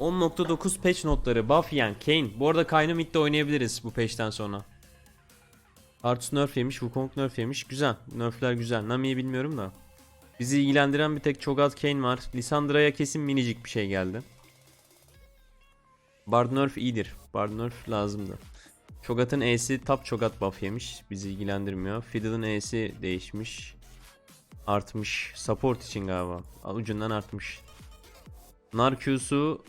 10.9 patch notları yiyen Kane. Bu arada Kayn'ı midde oynayabiliriz bu patch'ten sonra. Artus nerf yemiş, Wukong nerf yemiş. Güzel. Nerfler güzel. Nami'yi bilmiyorum da. Bizi ilgilendiren bir tek Cho'Gath Kane var. Lissandra'ya kesin minicik bir şey geldi. Bard nerf iyidir. Bard nerf lazımdı. Cho'Gath'ın E'si top Cho'Gath buff yemiş. Bizi ilgilendirmiyor. Fiddle'ın E'si değişmiş. Artmış. Support için galiba. Ucundan artmış. Nar Q'su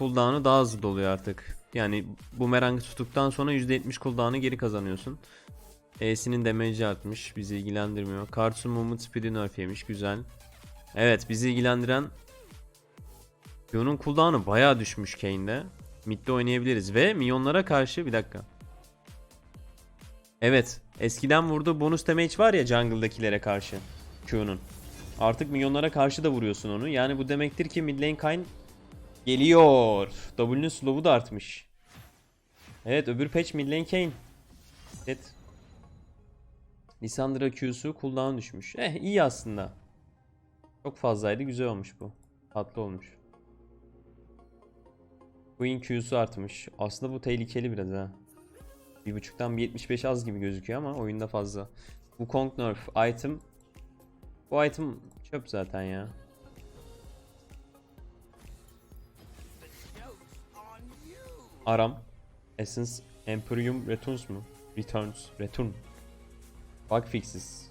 cooldown'u daha hızlı doluyor artık. Yani bumerangı tuttuktan sonra %70 cooldown'u geri kazanıyorsun. E'sinin damage'i artmış. Bizi ilgilendirmiyor. Kartsun movement speed'i nerf yemiş. Güzel. Evet bizi ilgilendiren Q'nun cooldown'u bayağı düşmüş Kane'de. Mid'de oynayabiliriz ve minyonlara karşı bir dakika. Evet eskiden vurduğu bonus damage var ya jungle'dakilere karşı Q'nun. Artık minyonlara karşı da vuruyorsun onu. Yani bu demektir ki mid lane Kayn geliyor. W'nun slow'u da artmış. Evet öbür patch mid lane. Evet. Lissandra Q'su cooldown düşmüş. Eh iyi aslında. Çok fazlaydı güzel olmuş bu. Tatlı olmuş. Queen Q'su artmış. Aslında bu tehlikeli biraz ha. Bir buçuktan bir 75 az gibi gözüküyor ama oyunda fazla. Bu Kong nerf item. Bu item çöp zaten ya. Aram. Essence Emporium Returns mu? Returns. Return. Bug fixes.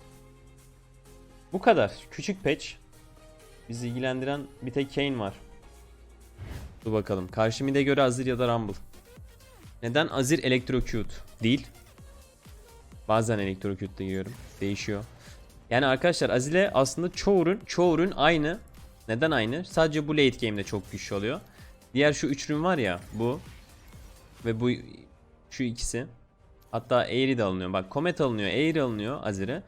Bu kadar. Küçük patch. Bizi ilgilendiren bir tek Kane var. Dur bakalım. Karşı mid'e göre Azir ya da Rumble. Neden Azir Electrocute değil? Bazen Electrocute de giriyorum. Değişiyor. Yani arkadaşlar Azir'e aslında çoğu ürün, çoğu ürün aynı. Neden aynı? Sadece bu late game'de çok güçlü oluyor. Diğer şu üç ürün var ya bu ve bu şu ikisi. Hatta Aery de alınıyor. Bak Comet alınıyor, Aery alınıyor Azir'e.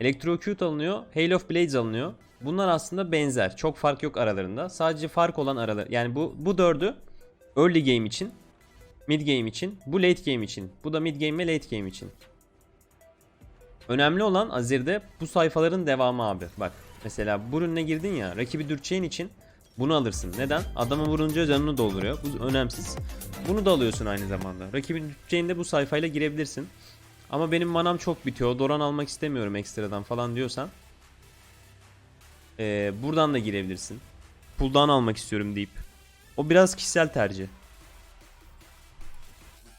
Electrocute alınıyor, Hail of Blades alınıyor. Bunlar aslında benzer. Çok fark yok aralarında. Sadece fark olan aralar. Yani bu bu dördü early game için, mid game için, bu late game için. Bu da mid game ve late game için. Önemli olan Azir'de bu sayfaların devamı abi. Bak mesela bu ürüne girdin ya rakibi dürteceğin için bunu alırsın. Neden? Adamı vurunca canını dolduruyor. Bu önemsiz. Bunu da alıyorsun aynı zamanda. Rakibin dürteceğinde bu sayfayla girebilirsin. Ama benim manam çok bitiyor. Doran almak istemiyorum ekstradan falan diyorsan. Ee, buradan da girebilirsin. Pull'dan almak istiyorum deyip. O biraz kişisel tercih.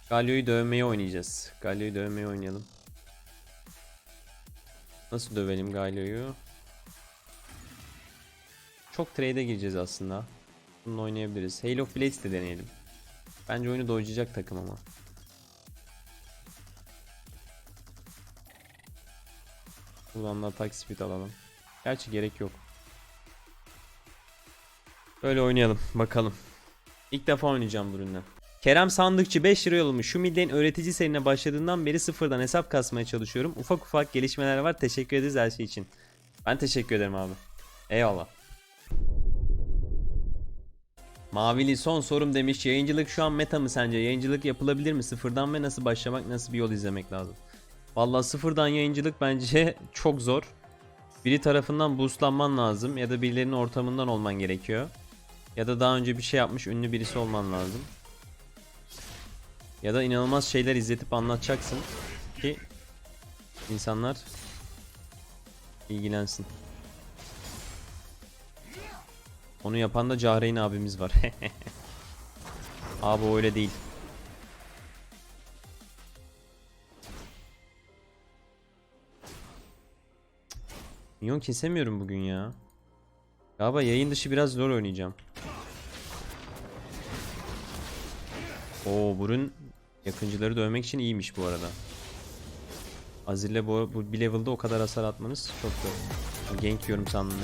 Galio'yu dövmeye oynayacağız. Galio'yu dövmeye oynayalım. Nasıl dövelim Galio'yu? Çok trade'e gireceğiz aslında. Bununla oynayabiliriz. Hail of Blades de deneyelim. Bence oyunu dojlayacak takım ama. Buradan da attack speed alalım. Gerçi gerek yok. Böyle oynayalım bakalım. İlk defa oynayacağım bu ürünle. Kerem Sandıkçı 5 lira yollamış. Şu midden öğretici serine başladığından beri sıfırdan hesap kasmaya çalışıyorum. Ufak ufak gelişmeler var. Teşekkür ederiz her şey için. Ben teşekkür ederim abi. Eyvallah. Mavili son sorum demiş. Yayıncılık şu an meta mı sence? Yayıncılık yapılabilir mi? Sıfırdan ve nasıl başlamak? Nasıl bir yol izlemek lazım? Vallahi sıfırdan yayıncılık bence çok zor. Biri tarafından boostlanman lazım ya da birilerinin ortamından olman gerekiyor. Ya da daha önce bir şey yapmış ünlü birisi olman lazım. Ya da inanılmaz şeyler izletip anlatacaksın ki insanlar ilgilensin. Onu yapan da Cahreyn abimiz var. Abi öyle değil. Minyon kesemiyorum bugün ya. Galiba yayın dışı biraz zor oynayacağım. Oo burun yakıncıları dövmek için iyiymiş bu arada. Azir'le bu, bu bir level'da o kadar hasar atmanız çok zor. Gank yiyorum sandım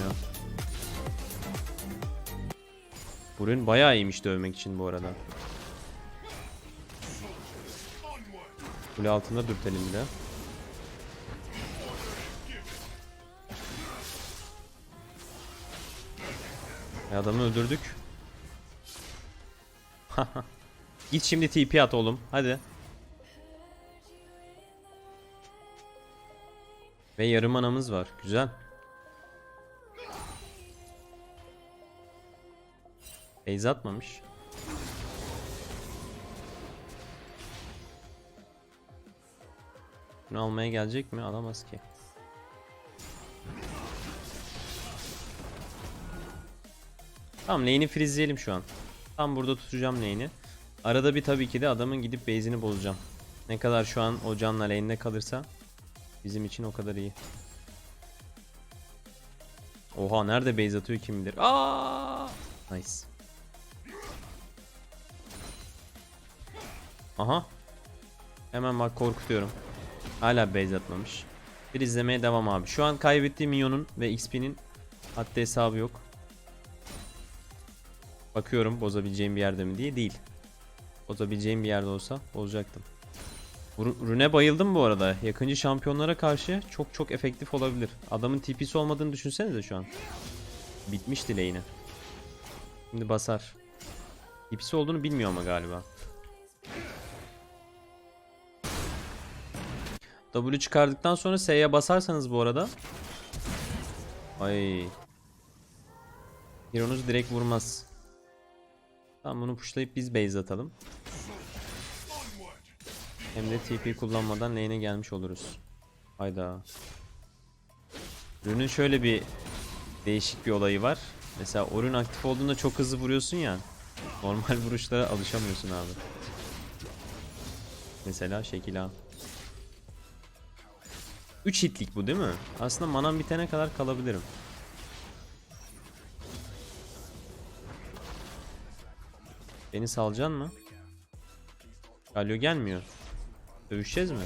Burun bayağı iyiymiş dövmek için bu arada. Kule altında dürtelim bir de. E, Adamı öldürdük. Git şimdi TP at oğlum. Hadi. Ve yarım anamız var. Güzel. Beyza atmamış. Bunu almaya gelecek mi? Alamaz ki. Tamam lane'i freezeleyelim şu an. Tam burada tutacağım lane'i. Arada bir tabii ki de adamın gidip base'ini bozacağım. Ne kadar şu an o canla lane'de kalırsa bizim için o kadar iyi. Oha nerede base atıyor kim bilir. Aa! Nice. Aha. Hemen bak korkutuyorum. Hala base atmamış. Bir izlemeye devam abi. Şu an kaybettiğim minyonun ve XP'nin haddi hesabı yok. Bakıyorum bozabileceğim bir yerde mi diye değil. Bozabileceğim bir yerde olsa bozacaktım. Ru- Rune bayıldım bu arada. Yakıncı şampiyonlara karşı çok çok efektif olabilir. Adamın TP'si olmadığını düşünsenize şu an. Bitmişti lane'i. Şimdi basar. TP'si olduğunu bilmiyor ama galiba. W çıkardıktan sonra S'ye basarsanız bu arada. Ay. Hero'nuz direkt vurmaz. Tamam bunu pushlayıp biz base atalım. Hem de TP kullanmadan lane'e gelmiş oluruz. Hayda. Rünün şöyle bir değişik bir olayı var. Mesela o rün aktif olduğunda çok hızlı vuruyorsun ya. Normal vuruşlara alışamıyorsun abi. Mesela şekil A. 3 hitlik bu değil mi? Aslında manam bitene kadar kalabilirim. Beni salacaksın mı? Galio gelmiyor. Dövüşeceğiz mi?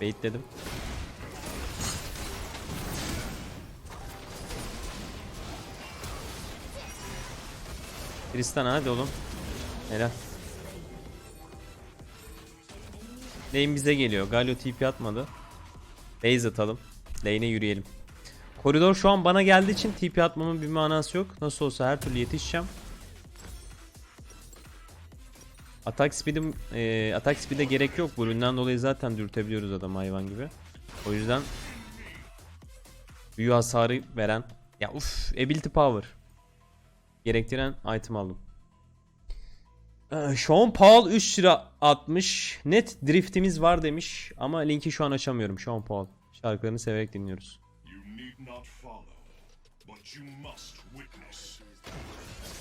Baitledim. Tristan hadi oğlum. Helal. Lane bize geliyor. Galio TP atmadı. Base atalım. Lane'e yürüyelim. Koridor şu an bana geldiği için TP atmamın bir manası yok. Nasıl olsa her türlü yetişeceğim. Atak speed'im e, atak speed'e gerek yok. Bu üründen dolayı zaten dürtebiliyoruz adam hayvan gibi. O yüzden büyü hasarı veren ya uf ability power gerektiren item aldım. Ee, Sean Paul 3 lira atmış. Net driftimiz var demiş ama linki şu an açamıyorum Sean Paul. Şarkılarını severek dinliyoruz.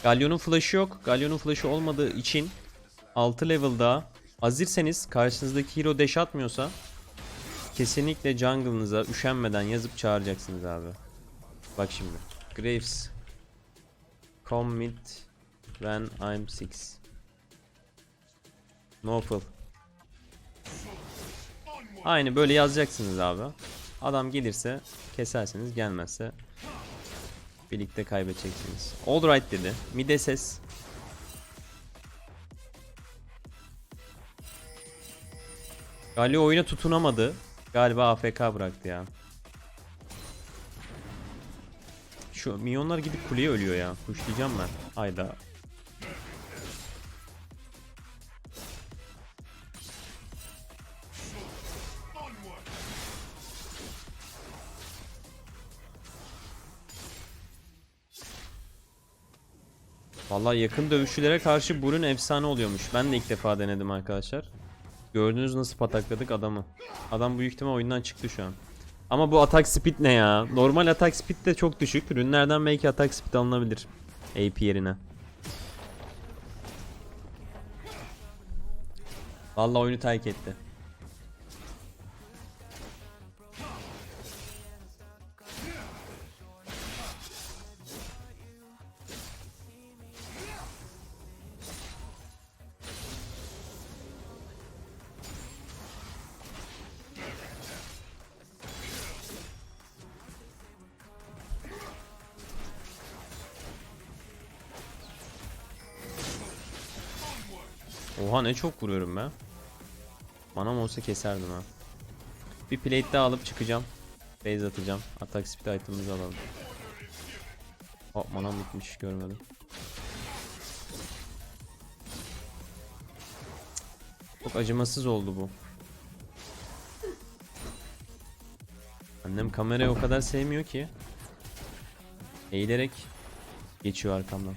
Galyon'un flash'ı yok. Galyon'un flash'ı olmadığı için 6 level'da Azir'seniz karşınızdaki hero dash atmıyorsa kesinlikle jungle'ınıza üşenmeden yazıp çağıracaksınız abi. Bak şimdi. Graves Commit when I'm 6 Nopal Aynı böyle yazacaksınız abi. Adam gelirse kesersiniz gelmezse Birlikte kaybedeceksiniz. Alright dedi. Mide ses. Galio oyuna tutunamadı. Galiba AFK bıraktı ya. Şu minyonlar gidip kuleye ölüyor ya. Kuşlayacağım ben. Hayda. Vallahi yakın dövüşçülere karşı Burun efsane oluyormuş. Ben de ilk defa denedim arkadaşlar. Gördünüz nasıl patakladık adamı. Adam büyük ihtimal oyundan çıktı şu an. Ama bu atak speed ne ya? Normal atak speed de çok düşük. Ürünlerden belki atak speed alınabilir. AP yerine. Vallahi oyunu terk etti. Yani çok vuruyorum ben. Manam olsa keserdim ha. Bir plate daha alıp çıkacağım. Base atacağım. Atak speed item'ımızı alalım. Hop oh, manam bitmiş görmedim. Çok acımasız oldu bu. Annem kamerayı o kadar sevmiyor ki. Eğilerek geçiyor arkamdan.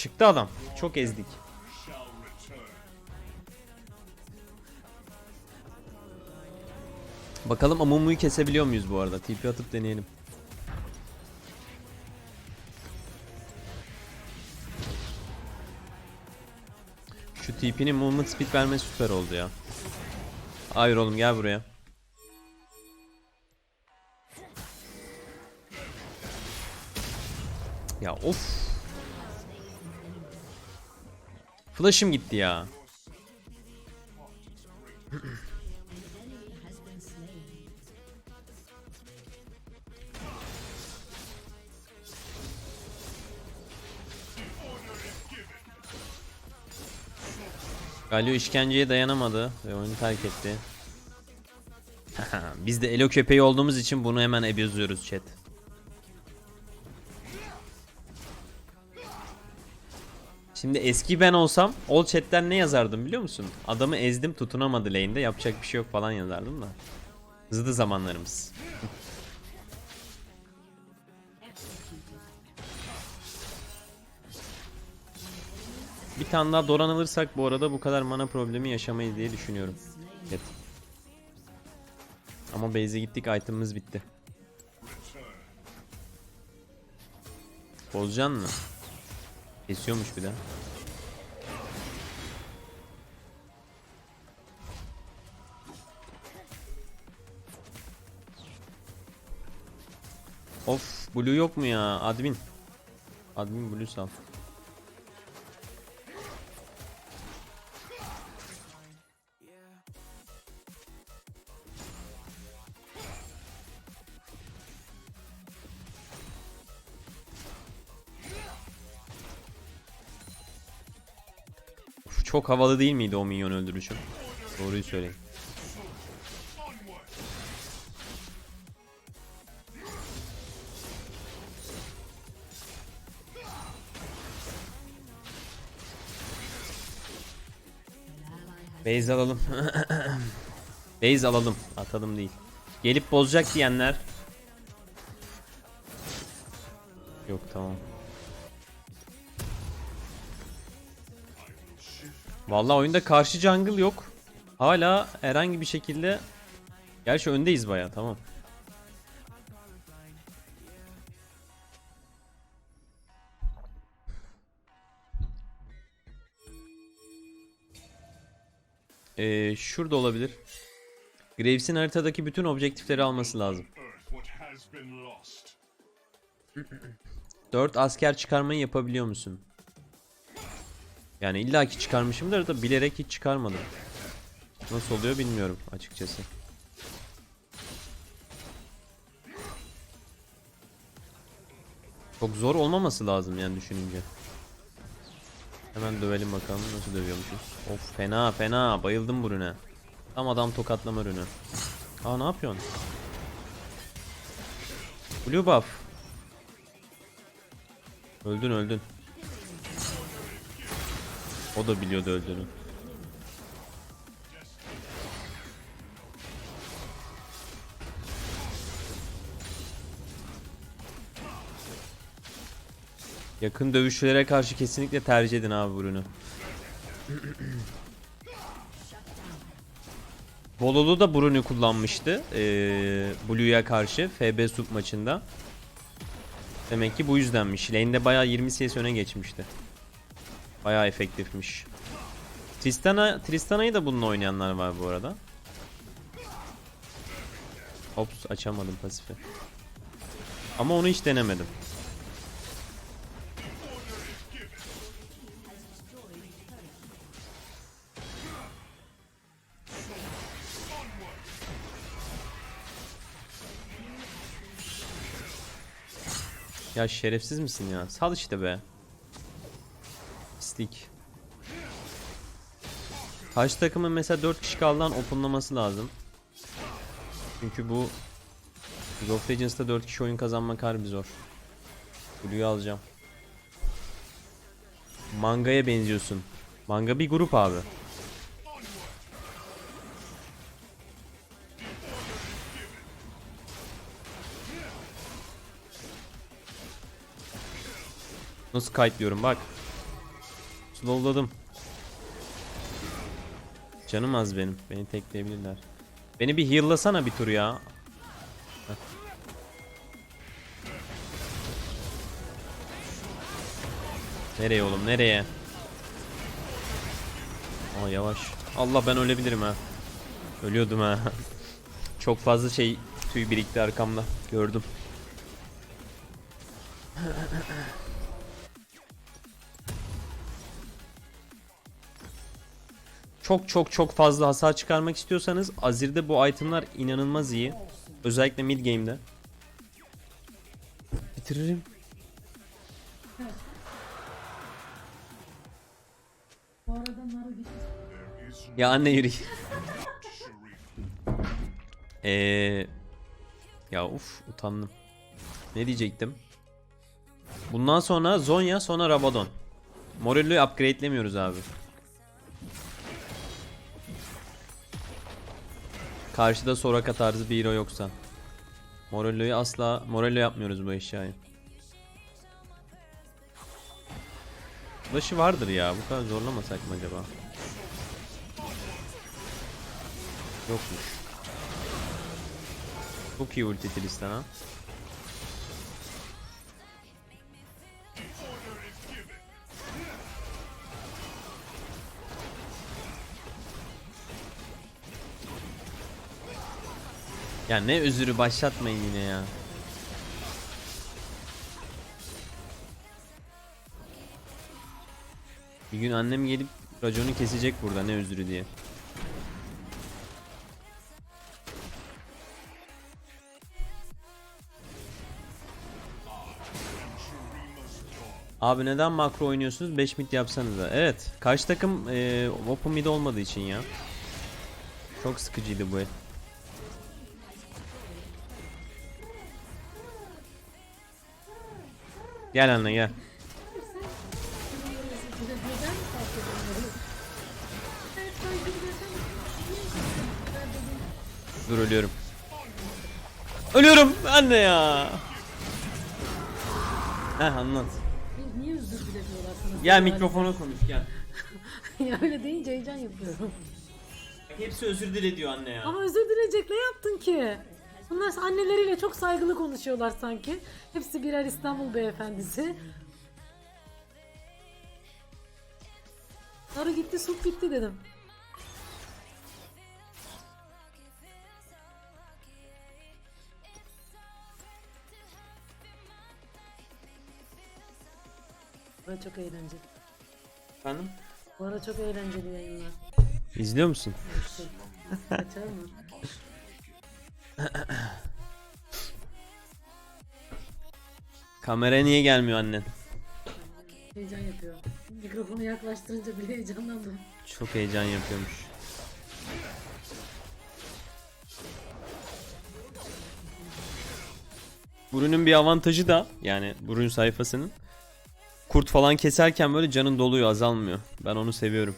Çıktı adam. Çok ezdik. Bakalım Amumu'yu kesebiliyor muyuz bu arada? TP atıp deneyelim. Şu TP'nin movement speed vermesi süper oldu ya. Hayır oğlum gel buraya. Ya of. Flash'ım gitti ya. Galio işkenceye dayanamadı ve oyunu terk etti. Biz de Elo köpeği olduğumuz için bunu hemen abuse'luyoruz chat. Şimdi eski ben olsam all chat'ten ne yazardım biliyor musun? Adamı ezdim tutunamadı lane'de yapacak bir şey yok falan yazardım da. Hızlı zamanlarımız. Bir tane daha Doran alırsak bu arada bu kadar mana problemi yaşamayız diye düşünüyorum. Evet. Ama base'e gittik itemimiz bitti. Bozacaksın mı? Kesiyormuş bir de. Of blue yok mu ya admin? Admin blue sal. Çok havalı değil miydi o minyon öldürüşü? Doğruyu söyleyin. Base alalım. Base alalım. Atalım değil. Gelip bozacak diyenler. Vallahi oyunda karşı jungle yok. Hala herhangi bir şekilde Gerçi öndeyiz baya tamam. Ee, şurada olabilir. Graves'in haritadaki bütün objektifleri alması lazım. Earth what has been lost. 4 asker çıkarmayı yapabiliyor musun? Yani illaki çıkarmışımdır da bilerek hiç çıkarmadım. Nasıl oluyor bilmiyorum açıkçası. Çok zor olmaması lazım yani düşününce. Hemen dövelim bakalım nasıl dövüyormuşuz. Of fena fena bayıldım bu rüne. Tam adam tokatlama rünü. Aa ne yapıyorsun? Blue buff. Öldün öldün. O da biliyordu öldüğünü. Yakın dövüşçülere karşı kesinlikle tercih edin abi ürünü. Bololu da Bruni kullanmıştı. Ee, Blue'ya karşı FB Sup maçında. Demek ki bu yüzdenmiş. Lane'de bayağı 20 CS öne geçmişti. Bayağı efektifmiş. Tristana, Tristana'yı da bununla oynayanlar var bu arada. Ops açamadım pasifi. Ama onu hiç denemedim. Ya şerefsiz misin ya? Sal işte be. Kestik. Karşı takımın mesela 4 kişi kaldan openlaması lazım. Çünkü bu League of Legends'da 4 kişi oyun kazanmak harbi zor. Blue'yu alacağım. Manga'ya benziyorsun. Manga bir grup abi. Nasıl kayıtlıyorum bak. Slowladım. Canım az benim. Beni tekleyebilirler. Beni bir heal'lasana bir tur ya. Nereye oğlum nereye? Aa yavaş. Allah ben ölebilirim ha. Ölüyordum ha. Çok fazla şey tüy birikti arkamda. Gördüm. Çok çok çok fazla hasar çıkarmak istiyorsanız Azir'de bu itemlar inanılmaz iyi. Özellikle mid game'de. Bitiririm. Ya anne yürü. Eee ya uf utandım. Ne diyecektim? Bundan sonra Zonya sonra Rabadon. Morello'yu upgradelemiyoruz abi. Karşıda Soraka tarzı bir hero yoksa. Morello'yu asla Morello yapmıyoruz bu eşyayı. Flash'ı vardır ya. Bu kadar zorlamasak mı acaba? Yokmuş. Çok iyi ulti Tristan ha. Ya ne özürü başlatmayın yine ya. Bir gün annem gelip raconu kesecek burada ne özürü diye. Abi neden makro oynuyorsunuz? 5 mid yapsanız da. Evet. Karşı takım e, open mid olmadığı için ya. Çok sıkıcıydı bu el. Gel anne gel. Dur ölüyorum. Ölüyorum anne ya. Heh anlat. Niye- özür dilemiyorlar sana? Gel mikrofona konuş gel. ya öyle deyince heyecan yapıyorum. Hepsi özür dile diyor anne ya. Ama özür dileyecek ne yaptın ki? Bunlar anneleriyle çok saygılı konuşuyorlar sanki. Hepsi birer İstanbul beyefendisi. Sarı gitti, sup bitti dedim. Bu çok eğlenceli. Efendim? Bu ara çok eğlenceli yayınlar. İzliyor musun? Açar mı? Kamera niye gelmiyor annen? Heyecan yapıyor. Mikrofonu yaklaştırınca bile heyecanlandım. Çok heyecan yapıyormuş. Bu ürünün bir avantajı da yani bu ürün sayfasının kurt falan keserken böyle canın doluyor azalmıyor. Ben onu seviyorum.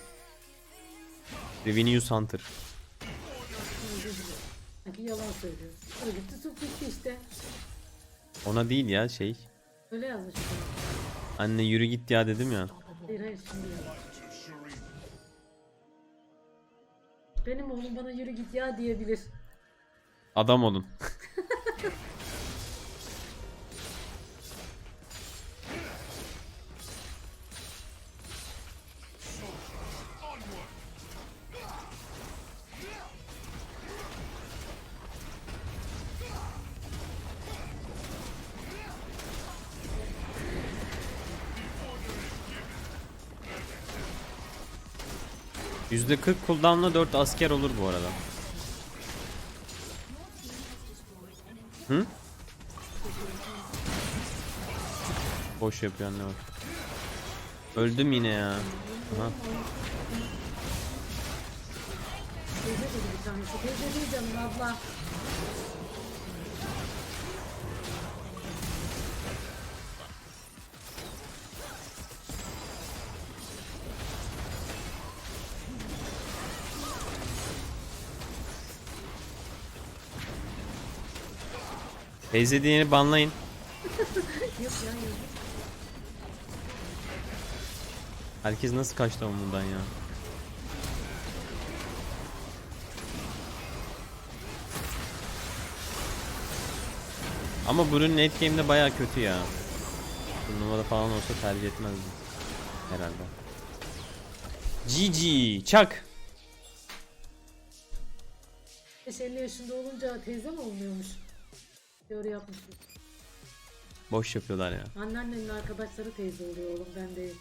Revenue Hunter. Yalan söylüyor. Gitti, sup bitti işte. Ona değil ya şey. Öyle yazmış. Anne yürü git ya dedim ya. Hayır hayır şimdi yazmış. Benim oğlum bana yürü git ya diyebilir. Adam olun. %40 cooldown'la 4 asker olur bu arada. Hı? Boş yapıyor anne bak. Öldüm yine ya. Aha. Teyze diyeni banlayın. Yok ya yok. Herkes nasıl kaçtı bundan ya? Ama Brun late game'de baya kötü ya. Turnuvada falan olsa tercih etmezdim. Herhalde. GG çak. 50 yaşında olunca teyze mi olmuyormuş? Teori yapmışım. Boş yapıyorlar ya. Anneannenin arkadaşları teyze oluyor oğlum ben değil.